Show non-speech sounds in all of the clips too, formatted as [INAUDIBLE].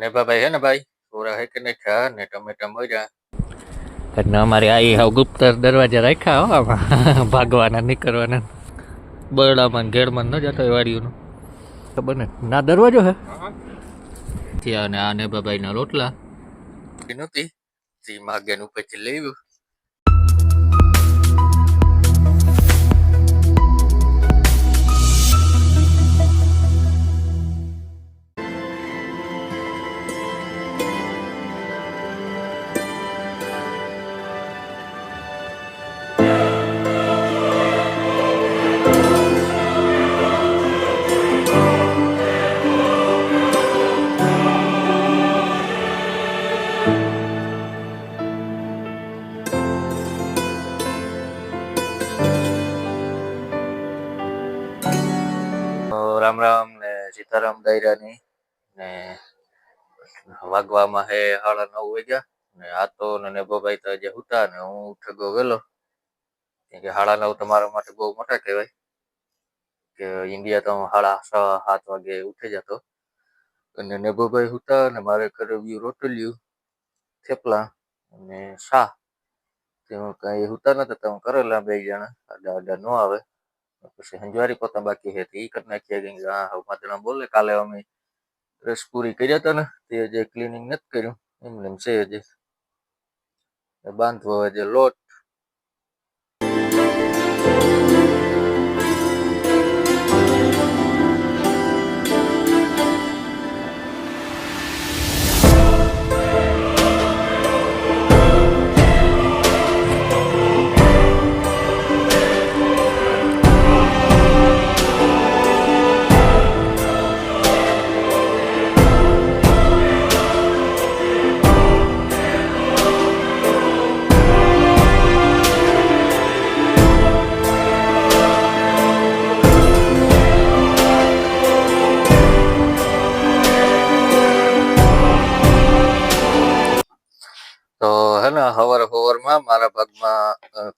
ને ભાઈ હે ને ભાઈ? પૂરા હે કે નાખ્યા ને ટમેટા મર્યા એટલે અમારે આ હાવ ગુપ્ત દરવાજા રાખ્યા હો આમાં. [LAUGHS] ભાગવાના નીકળવાના. બરડામાં ઘેડમાં ન જતો વાડીઓનો. ખબર ને ના દરવાજો હે? ત્યાં અને આ ને બાબાઈના રોટલા નહોતી. જી માગ્યાનું લઈ લેવું દાયરાની ને વાગવામાં હે સાડા નવ વાગ્યા ને આ તો ને તો જે હુતા ને હું ઠગો ગયેલો. કે સાડા નવ તમારા માટે બહુ મોટા કહેવાય. કે ઇન્ડિયા તો સાડા છ, સાત વાગે ઉઠી જતો. અને નેબોભાઈ હુતા અને મારે કરવ્યું રોટલ્યું, થેપલા અને શાહ. તે કઈ હુતા નતા, તો હું કરેલા બે જણા. આડા આડા ન આવે. પછી હંજવારી પોતા બાકી હે એ કરી નાખીએ કે હા માદણા બોલે, કાલે અમે રસ પૂરી કર્યા હતા ને, તે જે ક્લિનિંગ નથી કર્યું. એમને એમ છે હજી. બાંધવો હજે જે લોટ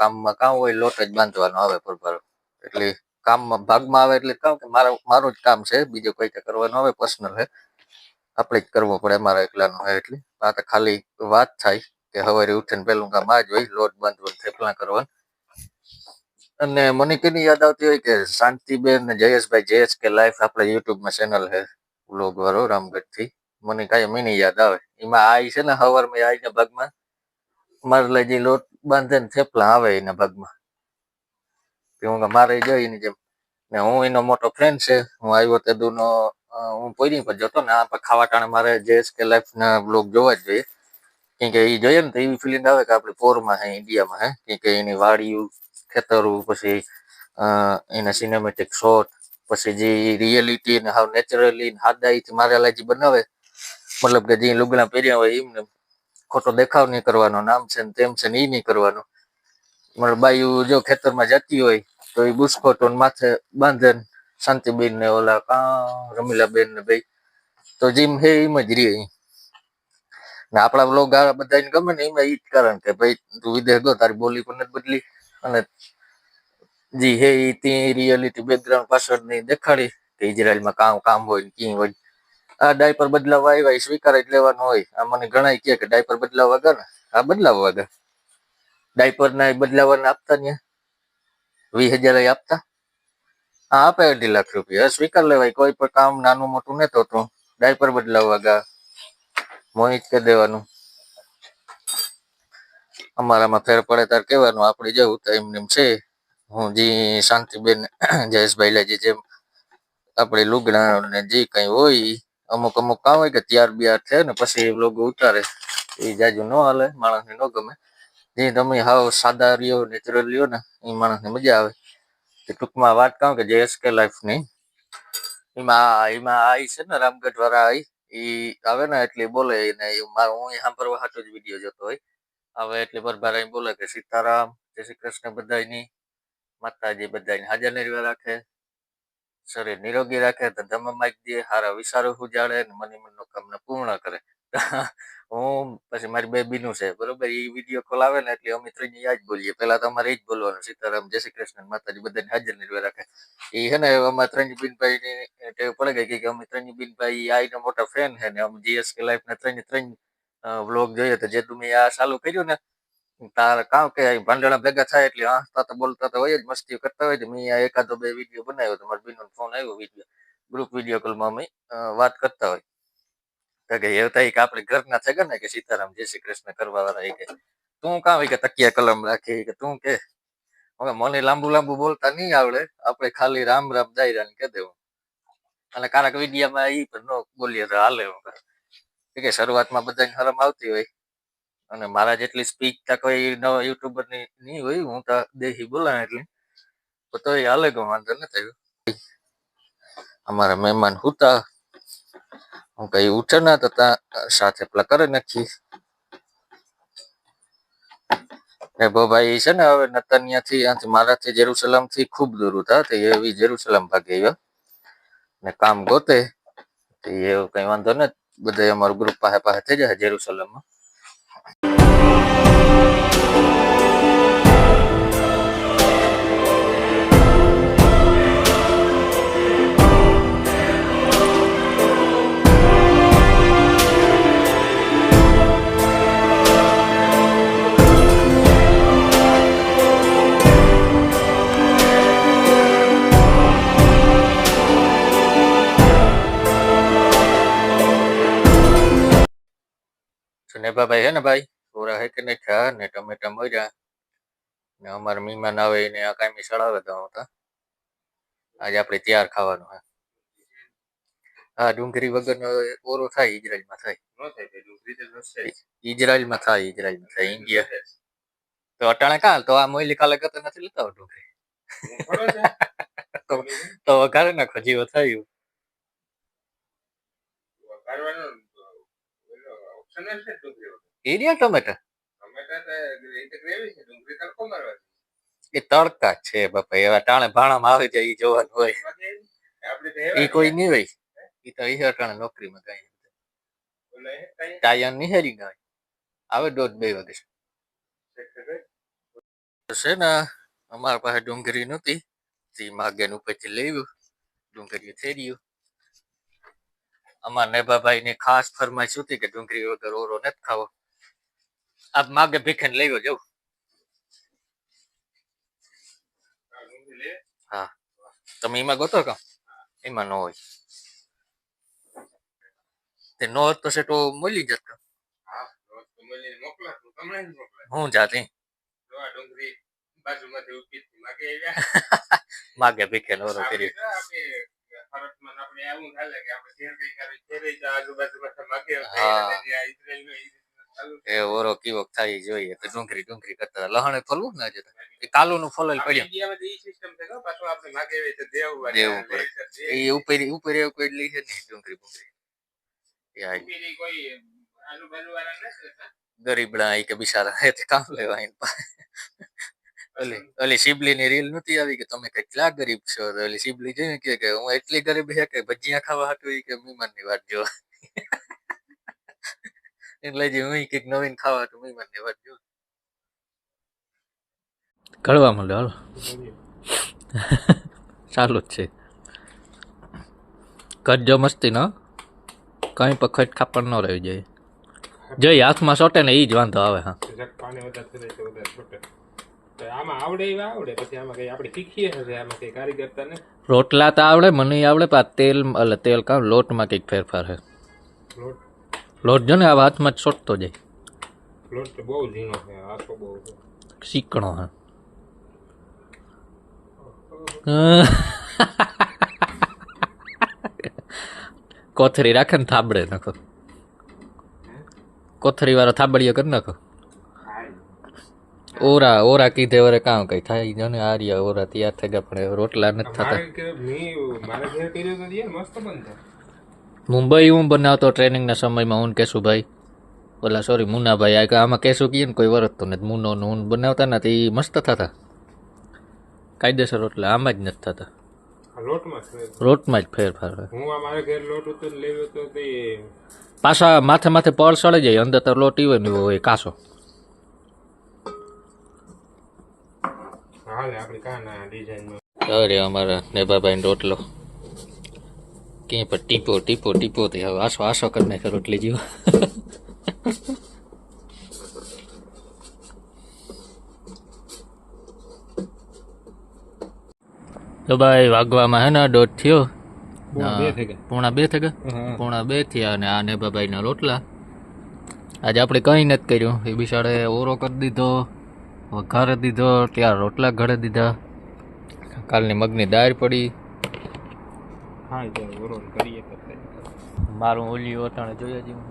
કામમાં કામ હોય લોટ જ બાંધવાનો આવે પરભારો એટલે કામમાં ભાગમાં આવે એટલે કામ કે મારા, મારું જ કામ છે, બીજો કોઈ કે કરવાનું આવે પર્સનલ હે. આપણે જ કરવો પડે મારા એકલાનો હે એટલે. આ તો ખાલી વાત થાય કે સવારે ઉઠીને પહેલું કામ આ જ હોય, લોટ બાંધવાનું થેપલા કરવાનું. અને મને કેની યાદ આવતી હોય કે શાંતિબેન ને જયેશભાઈ, જયેશ કે લાઈફ આપણે યુટ્યુબમાં ચેનલ હે, વ્લોગ વાળો રામગઢથી મને કાંઈ મીની યાદ આવે. એમાં આ છે ને, હવારમાં આવીને ભાગમાં. મારે જે લોટ બાંધે થેપલા આવે એના ભાગમાં. હું મારે જઈને જેમ, ને હું એનો મોટો ફ્રેન્ડ છે, હું આવ્યો તે દૂનો હું પોઈની પર જતો ને આ ખાવા ટાણે મારે જેએસ કે લાઈફ ના બ્લોગ જોવા જ જોઈએ. કેમ કે એ જોઈએ ને તો એવી ફિલિંગ આવે કે આપણે પોરમાં હે ઇન્ડિયામાં હે, કેમ કે એની વાડીયું ખેતરું, પછી એના સિનેમેટિક શોટ પછી જે રિયલિટી ને હાવ નેચરલી હાદાઈથી મારેલા જે બનાવે. મતલબ કે જે લુગડા પહેર્યા હોય એમને ખોટો દેખાવ નહીં કરવાનો, નામ છે ને તેમ છે ને એ નહીં કરવાનું. મારા બાઈ જો ખેતરમાં જતી હોય, તો એ બુસ્કોટો માથે બાંધે શાંતિબેન ને ઓલા કા રમીલાબેન ને ભાઈ. તો જીમ હે એમ જ રે. ને આપણા બ્લોગ બધાને ગમે ને એમાં એ જ કારણ કે ભાઈ તું વિદેશ ગયો, તારી બોલી પણ નથી બદલી. અને જી હે એ તે રિયાલિટી બેકગ્રાઉન્ડ પાછળની દેખાડી કે ઇઝરાયલમાં કામ કામ હોય ને કી હોય. આ ડાયપર બદલાવવા આવ્યા સ્વીકાર જ લેવાનો હોય. આ મને ઘણા કહે કે ડાયપર બદલાવવા ગયા ને આ બદલાવવા ગયા ડાયપર ના બદલાવાના આપતા ને? વીસ હજાર આપતા? હા આપે અઢી લાખ રૂપિયા. સ્વીકાર લેવાય, કોઈ પણ કામ નાનું મોટું નતો હોતું ડાયપર બદલાવવા ગયા મોહિત કરી દેવાનું. અમારામાં ફેર પડે તાર કહેવાનું, આપણે જવું તો એમને એમ છે. હું જી શાંતિબેન, જયેશભાઈ લે જેમ. આપણે લુગડા ને જે કઈ હોય અમુક અમુક કામ હોય કે ત્યાર બિયાર છે ને પછી એ લોકો ઉતારે. એ જાજુ ન હાલે, માણસને ન ગમે. જે તમે હાવ સાદા રહ્યો, નેચરલ રહ્યો ને, એ માણસને મજા આવે. તે ટૂંકમાં વાત કહું કે જે કે લાઈફની. એમાં એમાં આઈ છે ને, રામગઢ વાળા આઈ એ આવે ને એટલે બોલે ને મારો, હું સાંભળવા હાટો જ વીડિયો જોતો હોય. આવે એટલે આઈને બોલે કે સીતારામ, જય શ્રી કૃષ્ણ બધાયની. માતાજી બધાની હાજર નિર્વા રાખે. શરીર નિરોગી રાખે ધંધામાં માઈક દે હારા વિચારો ઉજાડે અને મની મનોકામના પૂર્ણ કરે. [LAUGHS] હું પછી મારી બેબીનું છે, બરોબર? એ વીડિયો કોલ આવે ને એટલે અમે ત્રણ યાદ બોલીએ. પેલા તમારે એ જ બોલવાનું, સીતારામ, જય શ્રી કૃષ્ણ માતાજી બધાને હાજર નિર્વા રાખે. એ છે ને, અમારા ત્રણ બિનભાઈ ની ટેવ પડે ગઈ કે- અમે ત્રણ ભાઈ આઈના મોટા ફેન છે ને, અમે જીએસકે લાઈફ ના ત્રણ ત્રણ વ્લોગ જોઈએ તો જે તમે આ ચાલુ કર્યું ને તાર કામ કે ભાંડણા ભેગા થાય એટલે હસતા તો બોલતા તો હોય જ મસ્તી કરતા હોય મેં એકાદો બે વીડિયો બનાવ્યો તો મારા બેનનો ફોન આવ્યો વીડિયો ગ્રુપ વીડિયો કોલમાં અમે વાત કરતા હોય. તો કે એવું થાય કે આપણે ઘરના છે ને, કે સીતારામ, જય શ્રી કૃષ્ણ કરવા વાળા એ કે, તું કાં હોય કે તકિયા કલમ રાખી? કે, તું કે, હવે મને લાંબુ લાંબુ બોલતા નહીં આવડે, આપણે ખાલી રામ રામ દાયરા ને કહી દેવું. અને કારક વિડીયામાં એ પણ ન બોલીએ તો હાલે કે શરૂઆતમાં બધાને હરમ આવતી હોય. અને મારા જેટલી સ્પીચ તો કોઈ નવા યુટ્યુબરની નહીં હોય, હું તો દેહી બોલાય એટલે. તો તોય હાલે ગયો વાંધો નથી થયો. અમારા મહેમાન હુતા. હું કઈ ઉઠે ના તો સાથે પેલા કરી નાખી ને ભાઈ છે ને હવે નતન્યાથી મારાથી જેરુસલમથી ખૂબ દૂર હતા, તો એવી જેરુસલમ ભાગે આવ્યો. ને કામ ગોતે. તો એવું કઈ વાંધો ને બધા અમારું ગ્રુપ પાસે પાસે થઈ જાય, જેરુસલમમાં. સુનેભાભાઈ હે ને ભાઈ? થોડા હે કે નહીં? થયા ને ટમેટા મર્યા. ને અમારા મહેમાન આવે ને આ કાંઈ સળાવે તો હતા આજે આપણે તૈયાર ખાવાનું હે. હા ડુંગળી વગરનો ઓરો થાય ઇઝરાયલમાં થાય. ઇઝરાયલમાં થાય ઇઝરાયલમાં થાય. ઇન્ડિયા. તો અટાણે કાલ તો આ મોઈલી કાલે કરતા નથી લેતા ડુંગળી? તો વઘારે નાખો જીવો થયું. એરિયા ટોમેટા? એ તડકા છે. બાપા એવા ટાણે ભાણામાં આવી જાય એ જોવાનું હોય. એ કોઈ નહીં હોય ઈ તો ઈ અટાણે નોકરીમાં કઈ? ટાયર નિહેરી ના હોય આવે દોઢ બે વાગે. છે ને અમારા પાસે ડુંગળી નહોતી. તે માગેન ઉપરથી લેવું ડુંગળી થઈ રહ્યું અમારા નેભાભાઈ ની ખાસ ફરમાઈશ હતી કે ડુંગળી વગર ઓરો નથી ખાવો. આપ માગે ભીખન લેવો જવું હા. તમે એમાં ગોતો કા એમાં ન હોય. તે નો હોત તો સેટો મળી જતો હું જાતે [LAUGHS] માગે ભીખેન ઓરો કરી એ ઓરો કેવો થાય જોઈએ. તો ડુંગરી ડુંગરી કરતા. લહણે ફોલવું ને આજે એ કાલું નું ફોલેલ પડ્યું. દેવું પડે. એ ઉપર ઉપર એવું કોઈ લીધે છે નહીં ડુંગરી ડુંગરી ગરીબડા કે બિચારા [LAUGHS] એ કામ લેવા ઓલી ઓલી શિબલી ની રીલ નતી આવી કે તમે કેટલા ગરીબ છો? ઓલી શિબલી જોઈને કે હું એટલી ગરીબ છે કે ભજીયા ખાવા હતું કે મહેમાનની વાત એટલે જે હું કંઈક નવીન ખાવા તો મેં મને વાત જો કળવા મળે હાલો. [LAUGHS] ચાલુ જ છે. કરજો મસ્તી ન કઈ પખત ખાપણ ન રહી જાય. જો હાથમાં સોટે ને એ જ વાંધો આવે હા. પાણી વધારે કરે તો વધારે છૂટે તો આમાં આવડે એવા આવડે પછી આમાં કઈ આપણે શીખીએ છે આમાં કઈ કારીગરતા ને રોટલા તો આવડે મને આવડે પણ તેલ એટલે તેલ કામ લોટમાં કંઈક ફેરફાર છે લોટ? લોટ જો ને આ હાથમાં જ સોટતો જાય. લોટ તો બહુ ઝીણો છે આસો બહુ છે. શીકણો હા. [LAUGHS] કોથરી રાખે ને થાબડે નાખો. કોથરી વાળો થાબડીયો કરી નાખો. ઓરા ઓરા કીધે વરે કામ કઈ થાય જો ને આર્યા ઓરા તૈયાર થઈ ગયા પણ રોટલા નથી થતા. મુંબઈ હું બનાવતો ટ્રેનિંગના સમયમાં હું કેશુભાઈ. ઓલા સોરી મુનાભાઈ આ આમાં કેશુ કહીએ ને કોઈ વરતતો નથી. મુનો હું બનાવતા ને એ મસ્ત થતા. કાયદેસર રોટલા આમાં જ નથી થતા. રોટમાં જ ફેરફાર હું આ ઘેર લોટ હતો ને તો તે પાછા માથે માથે પળ સળી જાય. અંદર તો લોટ ઈ હોય ને હોય કાસો. અરે અમારા નેભાભાઈ રોટલો. ક્યાંય પર ટીપો ટીપો ટીપો તે હવે આસો આસો કરી નાખે રોટલી જેવો. તો ભાઈ વાગવામાં હે ને દોઢ થયો. પૂણા બે થઈ ગયા. પૂણા બે થયા અને આ નેભાભાઈના રોટલા. આજે આપણે કંઈ નથી કર્યું. એ બિશાળે ઓરો કરી દીધો વઘારે દીધો ત્યાં રોટલા ઘડે દીધા. કાલની મગની દાળ પડી. હા તો કરીએ મારું ઓલી અટાણે જોઈએ જેવું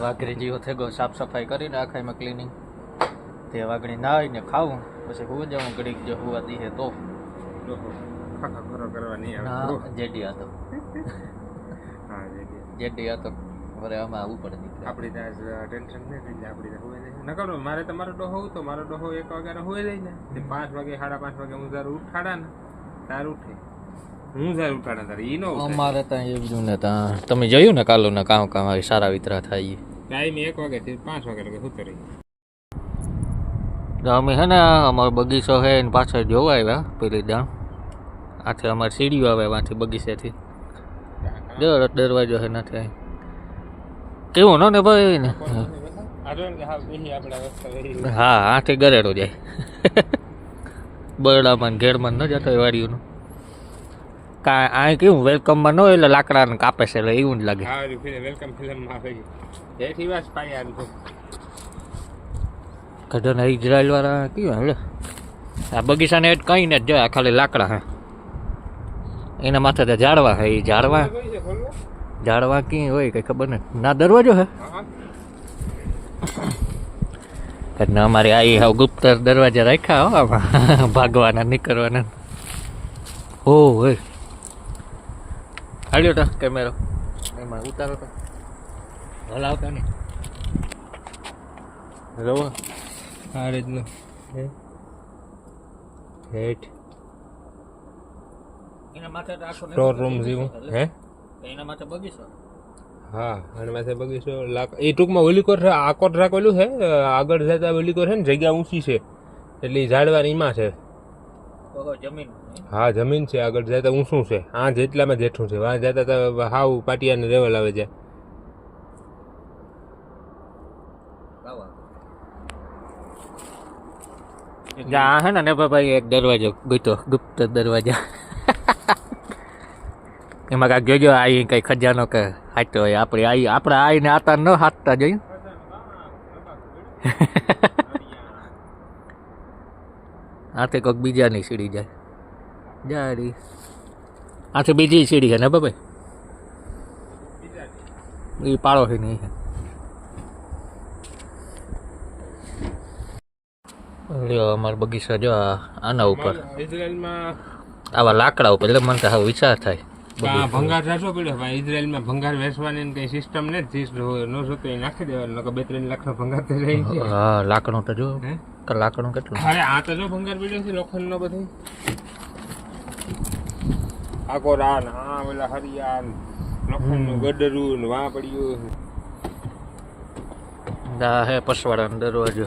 વાઘરી જેવો થઈ ગયો સાફ સફાઈ કરીને આખાઈમાં ક્લિનિંગ તે વાગણી નાહીને ખાવું પછી હું જાઉં ઘડીક જો હોવા દઈએ તો. જેડી હતો. જેડી. હતો વરે આમાં ઉપર દીકરા આપણી ત્યાં ટેન્શન નહીં એટલે આપણી ત્યાં હોય નહીં નકર મારે તમારો ડોહો તો મારો ડોહો એક વાગ્યાનો હોય જાય ને. પાંચ વાગે સાડા પાંચ વાગે હું તારું ઉઠાડા ને ત્યારે ઉઠે. હું જાય ઉઠાડે તારે ઈ નો અમારે ત્યાં એવું ને ત્યાં. તમે જોયું ને કાલુના કામ કામ આવી સારા વિતરા થાય ટાઈમ એક વાગે થી પાંચ વાગે લગે સુતો રહી અમે હે ને અમારો બગીચો છે એની પાછળ જોવા આવ્યા પેલી દાણ આથી અમારે સીડીઓ આવે વાંથી બગીચેથી. દર દરવાજો છે નથી. કેવું નો ને ભાઈ? ને ને હા હા આથી ગરેડો જાય. બરડામાં ઘેરમાં ન જતો વાડીઓનું. આ કેવું વેલકમમાં ન હોય એટલે લાકડાને કાપે છે એટલે એવું જ લાગે. વેલકમ ફિલ્મ વેલકમ ફિલ્મમાં આવે છે. એથી વાસ પાયા તો. કઢન ઇઝરાયલ વાળા કેવું હે આ બગીચાને એટ કઈ ને જ જાય આ ખાલી લાકડા હે. એના માથે તો ઝાડવા હે એ ઝાડવા. ઝાડવા ક્યાં હોય કઈ ખબર નથી. ના દરવાજો હે. એટલે અમારે આ હાવ ગુપ્ત દરવાજા રાખ્યા હો આમાં. [LAUGHS] ભાગવાના નીકળવાના. હો હોય હાલ્યો તો કેમેરો. એમાં ઉતારો તો. હલાવતા ને. રવો. આ રીતનું. હેઠ. એના માથે તો સ્ટોર રૂમ જેવું. હે? એના માથે બગીચો હા અને માથે બગીચો લાક એ ટૂંકમાં ઓલીકોર આકોટ રાખેલું છે આગળ જતા ઓલીકોર છે ને જગ્યા ઊંચી છે. એટલે ઈ ઝાડવા એમાં છે. હા જમીન છે આગળ જતા ઊંચું છે. આ જેટલામાં જેઠું છે. વાં જતા તો હાવ પાટિયાને લેવલ આવે છે. આ હે ને ભાઈ એક દરવાજો ગયો ગુપ્ત દરવાજા. એમાં કાંઈક જોજો આ કઈ ખજાનો કે હાચતો હોય. આપણે આઈ આપણે આઈને આતા ન હાથતા જોયું? આથી કોઈક બીજાની સીડી જાય. જારી આથે બીજી સીડી છે ને બાબા એ પાળો છે. નહીં લ્યો અમારો બગીચો જો આના ઉપર. ઇઝરાયલમાં આવા લાકડા ઉપર એટલે મને તો હવે વિચાર થાય. ભંગાર રાસો પડ્યો. ભાઈ ઇઝરાયલમાં ભંગાર વેચવાની કઈ સિસ્ટમ ને જ ન જોતો એ નાખી દેવાનું બે ત્રણ લાખ નો ભંગાર થઈ જાય. હા લાકડું તો જો. હે? લાકડું કેટલું? અરે આ તો જો ભંગાર પડ્યો છે લોખંડ નો બધું. આખો રાન આ ઓલા હરિયાન લોખંડનું ગડરું ને વા પડ્યું દા હે પસવાડાનો દરવાજો.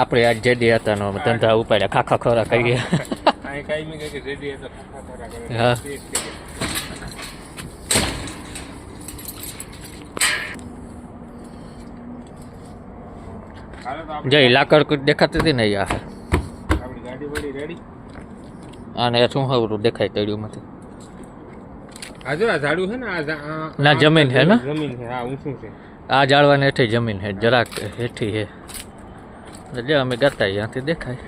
આપણે આજ જેડી હતા નો ધંધા ઉપાડ્યા ખાખા ખોરા કરીએ કાંઈ કાંઈ મેં કે રેડી હતો ખાખા ખોરા કરે. હા. ટેસ્ટ કરે. હાલો તો આપણે જઈ લાકડ દેખાતી હતી ને યાર અને શું હવરું દેખાય તળિયુંમાંથી આ જો આ ઝાડુ છે ને આ ના, જમીન છે ને? જમીન છે હા ઊંચું છે. આ જાળવાને હેઠે જમીન હે જરાક હેઠી હે એટલે અમે ગાતા અહીંયાથી દેખાય.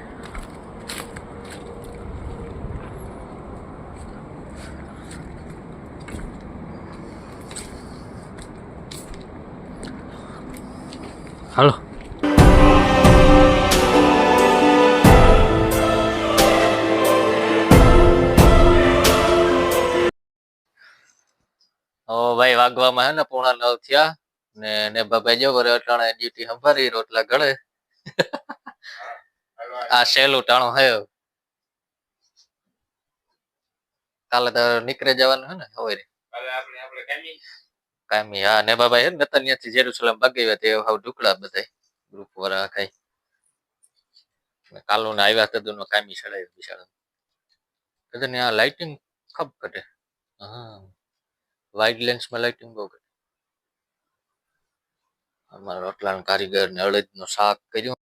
ભાઈ વાગવામાં હે ને, પોણા નવ થયા ને ને ભાઈ જો વરે અટાણે ડ્યુટી સંભાળી, રોટલા ગળે. આ સહેલું ટાણું હે. કાલે તો નીકળે જવાનું હે ને, હવે કામી હા, ને બાબા હે ને નતનિયાથી જેરુસલેમ ભાગી તે હાવ ઢુકડા બધા ગ્રુપ વાળા કઈ. ને કાલુને આવ્યા કદું કામી ચડાવ્યું બિચારા. ને આ લાઇટિંગ ખબ ઘટે. હા. વાઇડ લેન્સમાં લાઇટિંગ બહુ કરી અમારા રોટલાના કારીગર ને અડદનું શાક કર્યું.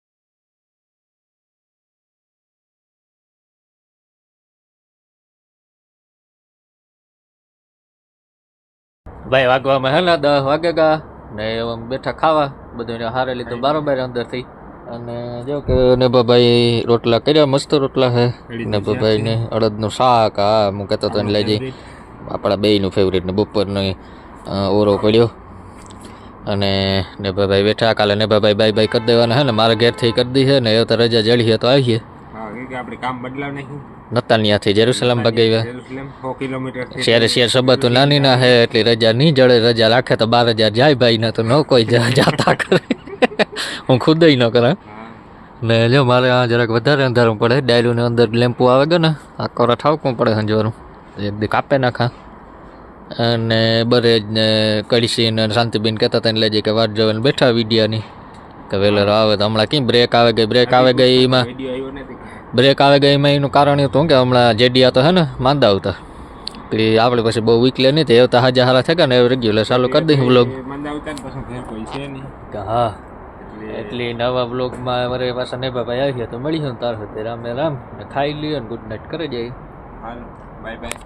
ભાઈ વાગવામાં હેલા ને દસ વાગે ગા ને એમ બેઠા ખાવા. બધું હારે લીધું બારોબાર અંદરથી. અને જો કે નેભાભાઈ રોટલા કર્યા મસ્ત રોટલા હે. નેભાભાઈ ને અડદનું શાક હા હું કહેતો તો લઈ જઈ. આપણા બેયનું ફેવરેટ ને બપોરનો ઓરો પડ્યો. અને નેભાભાઈ બેઠા. કાલે નેભાભાઈ બાય બાય કરી દેવાના હે ને મારા ઘેરથી કરી દી છે ને એ તો રજા જળી તો આવીએ. આપણે કામ બદલાવ નહીં. નતાનિયાથી જેરુસલમ ભગાવ્યા. શેર શેર સબતો નાની ના હે એટલી રજા નહીં જળે રજા રાખે તો બાર હજાર જાય ભાઈ ને તો ન કોઈ જાતા કરે. હું ખુદ ન કરા ને જો મારે આ જરાક વધારે અંધારું પડે. ડાયલું ને અંદર લેમ્પુ આવે ગયો ને આ કોરા ઠાવકું પડે સંજવાનું એક દી કાપે નાખા. અને બરેજ ને કડીસી ને શાંતિબેન કહેતા હતા એટલે કે વાર જોઈને બેઠા વિડિયાની. કે વેલર આવે તો હમણાં કેમ બ્રેક આવે ગઈ? બ્રેક આવે ગઈ એમાં. બ્રેક આવે ગઈ એમાં એનું કારણ એ હતું કે હમણાં જેડિયા તો હે ને માંદા આવતા. પછી આપણે પછી બહુ વીકલે નહીં તો એવતા હાજા હારા થયા ને એ રેગ્યુલર ચાલુ કરી દઈએ વ્લોગ એ હા. એટલે નવા બ્લોગમાં અમારે પાછા ભાઈ ભાઈ આવીએ તો મળીશું ને તાર સાથે. રામ રામ. ને ખાઈ લઈએ ને ગુડ નાઇટ કરી જાય. હાલ. Bye bye